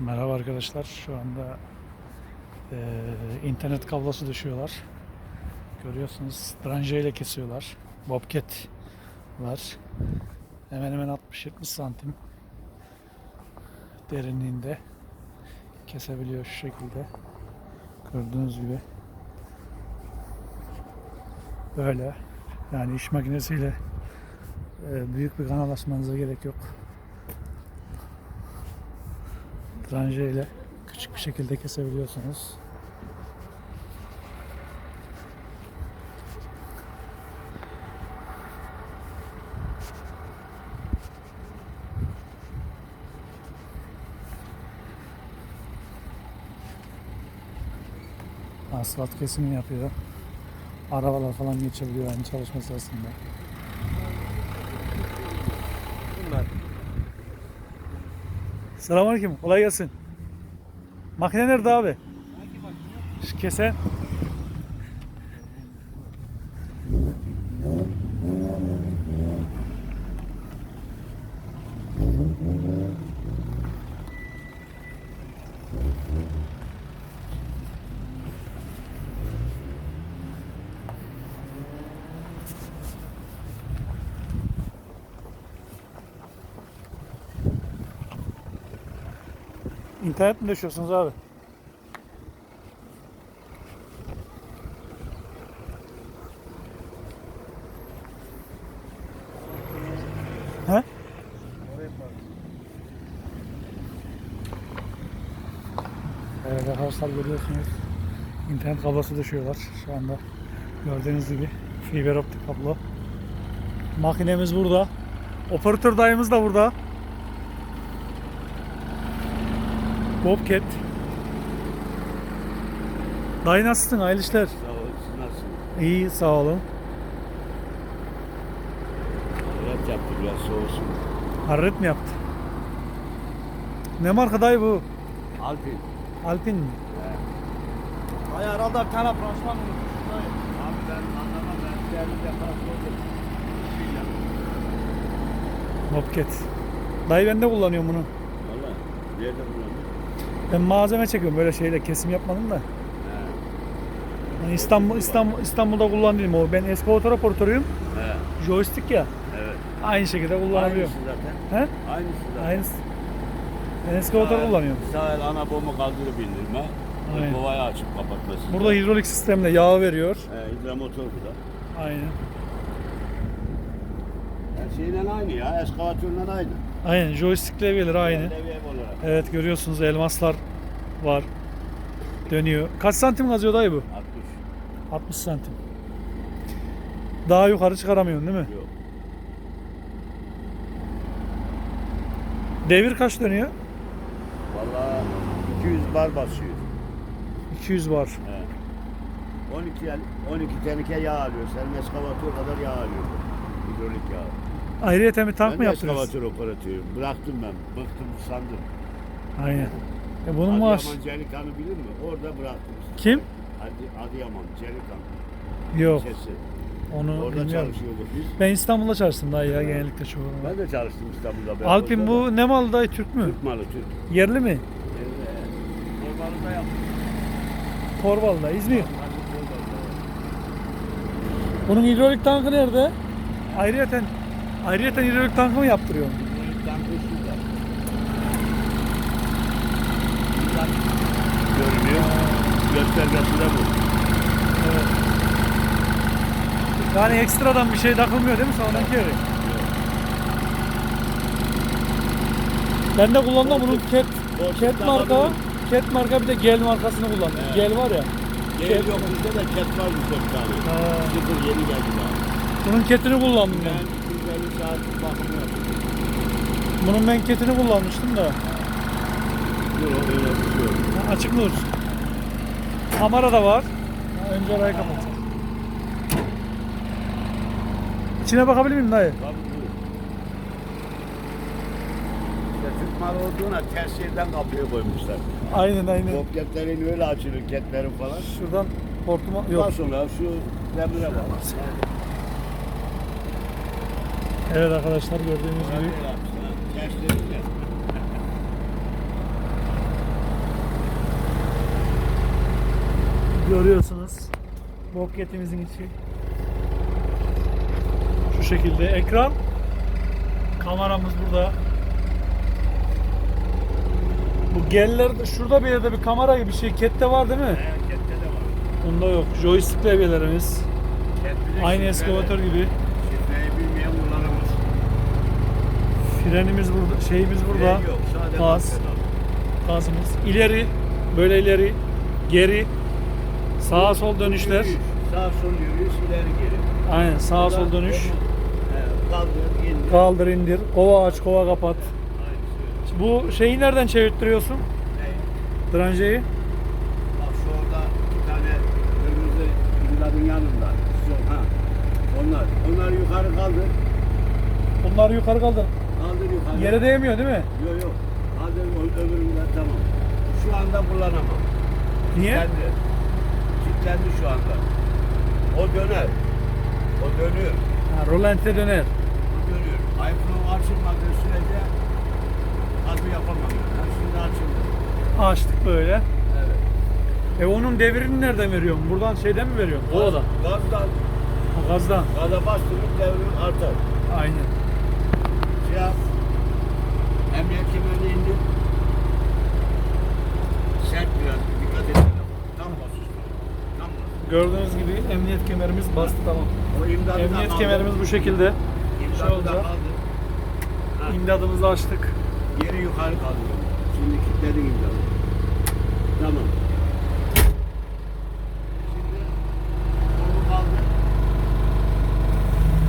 Merhaba arkadaşlar. Şu anda eee, internet kablosu düşüyorlar. Görüyorsunuz dranje ile kesiyorlar. Bobcat var. Hemen hemen 60-70 santim derinliğinde kesebiliyor şu şekilde. Gördüğünüz gibi. Böyle. Yani iş makinesiyle eee, büyük bir kanal açmanıza gerek yok. Dranje ile küçük bir şekilde kesebiliyorsunuz. Asfalt kesimi yapıyor. Arabalar falan geçebiliyor yani çalışma sırasında. Selamünaleyküm. Kolay gelsin. Makine nerede abi? Şu kese. İnternet mi düşüyorsunuz abi? He? Evet arkadaşlar görüyorsunuz. İnternet kablosu düşüyorlar şu anda. Gördüğünüz gibi fiber optik kablo. Makinemiz burada. Operatör dayımız da burada. Bobcat. Dayı nasılsın? Hayırlı işler. Sağ ol, siz nasılsınız? İyi sağ olun. Evet yaptı biraz soğusun. Harret mi yaptı? Ne marka dayı bu? Alpin. Alpin mi? Ay herhalde bir tane branşman unutmuş. dayı. Abi ben anlamam ben geldiğimde farklı oldum. Bobcat. Dayı ben de kullanıyorum bunu. Valla nerede kullandın? Ben malzeme çekiyorum böyle şeyle kesim yapmadım da. Yani İstanbul, İstanbul, İstanbul'da kullandığım o. Ben eski operatörüyüm. He. Joystick ya. Evet. Aynı şekilde kullanabiliyorum. Aynısı zaten. He? Aynısı zaten. Aynısı. Ben eski motor kullanıyorum. Sağ el ana bomu kaldırıp indirme. Aynen. Kovayı açıp kapatması. Burada hidrolik sistemle yağ veriyor. He, hidromotor bu da. Aynen. Her şeyle aynı ya. Eskavatörle aynı. Aynen. Joystick levyeleri aynı. Levye. Evet görüyorsunuz elmaslar var. Dönüyor. Kaç santim kazıyor dayı bu? 60. 60 santim. Daha yukarı çıkaramıyorsun değil mi? Yok. Devir kaç dönüyor? Valla 200 bar basıyor. 200 var. He. 12 el- 12 tenike yağ alıyor. Senin eskavatör kadar yağ alıyor. Hidrolik yağ. Ayrıyeten bir tank ben mı yaptınız? eskavatör operatörüyüm. Bıraktım ben. Bıktım sandım. Aynen. E bunun maaş Adıyaman Celikan'ı bilir mi? Orada bıraktım. Kim? Adı, Adıyaman Celikan. yok. Sesi. Onu Orada bilmiyorum. çalışıyorduk biz. Ben İstanbul'da çalıştım dayı ya genellikle çoğu. Ben de çalıştım İstanbul'da. Ben Alpin orada bu ne malı dayı Türk mü? Türk malı Türk. Yerli mi? Evet. Ormanında yaptım. Torbalı'da, İzmir. Torbalı'da. Bunun hidrolik tankı nerede? Ayrıyeten ayrıyeten hidrolik tankı mı yaptırıyorsun? Hidrolik tankı şurada. Buradan Görünüyor. Göstergesi de bu. Evet. Yani ekstradan bir şey takılmıyor değil mi sonradan geri? Ben de kullandım bunun Cat, Koltuk Cat marka, takabilirim. Cat marka bir de Gel markasını kullandım. Evet. Gel var ya. Gel yok bizde de ket var bu dört tane. Ha. Sıfır yeni geldi daha. Bunun Cat'ini kullandım Ben ben. 250 saat bakımı yaptım. Bunun ben Cat'ini kullanmıştım da. Dur o öyle tutuyor. Ha, Açık mı dursun? Kamera da var. Önce orayı kapat. İçine bakabilir miyim dayı? Tabii buyur. İşte Türk malı olduğuna ters yerden kapıya koymuşlar. Aynen aynen. Bobketlerin öyle açılır, ketlerin falan. Şuradan portuma Yok. yok. sonra şu demire bak. Evet arkadaşlar gördüğünüz gibi Öyle yapmışlar. Ters yerinde. Görüyorsunuz. Bokyetimizin içi. Şu şekilde ekran. Kameramız burada. Bu geller şurada bir yerde bir kamera gibi bir şey kette var değil mi? Kette de var. Bunda yok. Joystick levyelerimiz. Aynı eskavatör gibi. Şifreyi bilmeyen kullanamaz. Frenimiz burada, şeyimiz burada. Fren yok. Sadece Gaz. Gazımız. İleri, böyle ileri, geri, sağa sol dönüşler. Yürüyüş. Sağ sol yürüyüş, ileri geri. Aynen sağa sol dönüş. He, Kaldır, indir. Kaldır indir. Kova aç, kova kapat. Aynısı. Bu şeyi nereden çevirttiriyorsun? Ne? Dranjeyi. Bak şu orada iki tane kırmızı imdadın yanında. Sol, ha. Onlar. Onlar yukarı kaldır. Bunlar yukarı kaldır. Kaldır yukarı. Yere değmiyor değil mi? Yok yok. Kaldır o öbüründen tamam. Şu anda kullanamam. Niye? Kilitlendi. Kilitlendi şu anda. O döner. O dönüyor. Ha, rolante döner. O dönüyor. iPhone açılmadığı sürece adı yapamam. Ha, şimdi açıldı. Açtık böyle. Evet. E onun devrini nereden veriyorsun? Buradan şeyden mi veriyorsun? Kovadan. Gazdan. Ha, gazdan. Gaza bastırıp devrin artar. Aynen. Şey yap. Emniyet kemerini indir. Sert biraz. Dikkat et. Tam bas üstüne. Tam bas. Gördüğünüz gibi emniyet kemerimiz bastı tamam. Emniyet kemerimiz bu şekilde. Şey olacak. İmdadımızı açtık. Geri yukarı kaldırıyor. Şimdi kilitledin imdadı. Tamam. Şimdi kolu kaldır.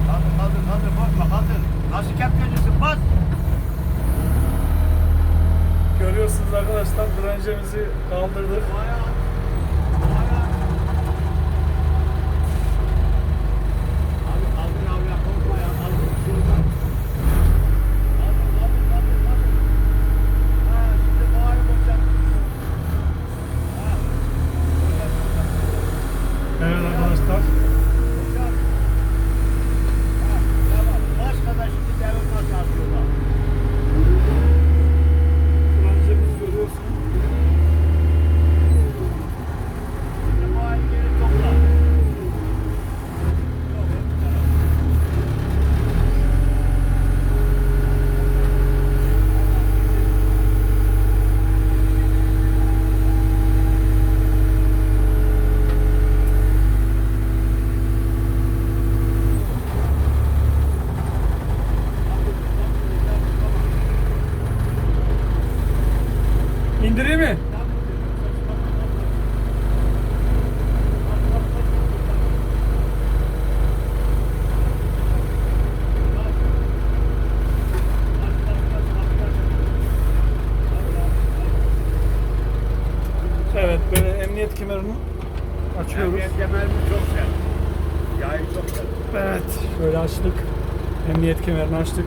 Kaldır kaldır kaldır korkma kaldır. Nasıl kepçecisin bas. Görüyorsunuz arkadaşlar drenjemizi kaldırdık. Ayağı. Ayağı. Abi kaldır abi ya korkma ya kaldır. Şuradan. Kaldır kaldır kaldır kaldır. Ha şimdi boğayı boşalt. Ha. Boşalt, boşalt. Evet arkadaşlar. Boşalt. Ha, tamam. Başka da şimdi devir nasıl atıyorlar? Drenjemizi görüyorsunuz. Şimdi boğayı geri topla. Yok, öbür tarafa. İndireyim mi? Evet böyle emniyet kemerini Emniyet kemerimiz çok sert. Yayı çok sert. Evet şöyle açtık. Emniyet kemerini açtık.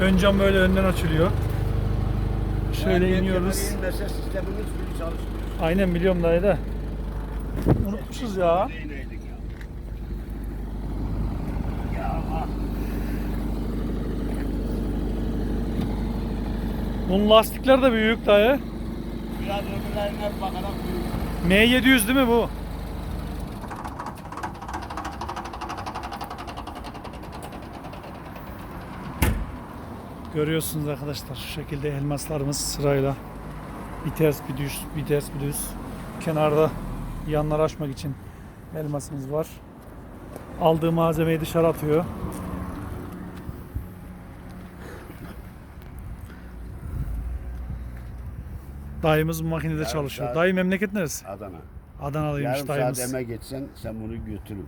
Ön cam böyle önden açılıyor. Şöyle Emniyet iniyoruz. sistemimiz çalışmıyor. Aynen biliyorum dayı da. Unutmuşuz ya. Bunun lastikler de büyük dayı. Biraz öbürlerine bakarak büyük. M700 değil mi bu? Görüyorsunuz arkadaşlar şu şekilde elmaslarımız sırayla bir ters bir düz bir ters bir düz kenarda yanları açmak için elmasımız var. Aldığı malzemeyi dışarı atıyor. Dayımız bu makinede Yarım çalışıyor. saat- Dayı memleket neresi? Adana. Adanalıymış Yarım dayımız. saat emek geçsen sen bunu götürün.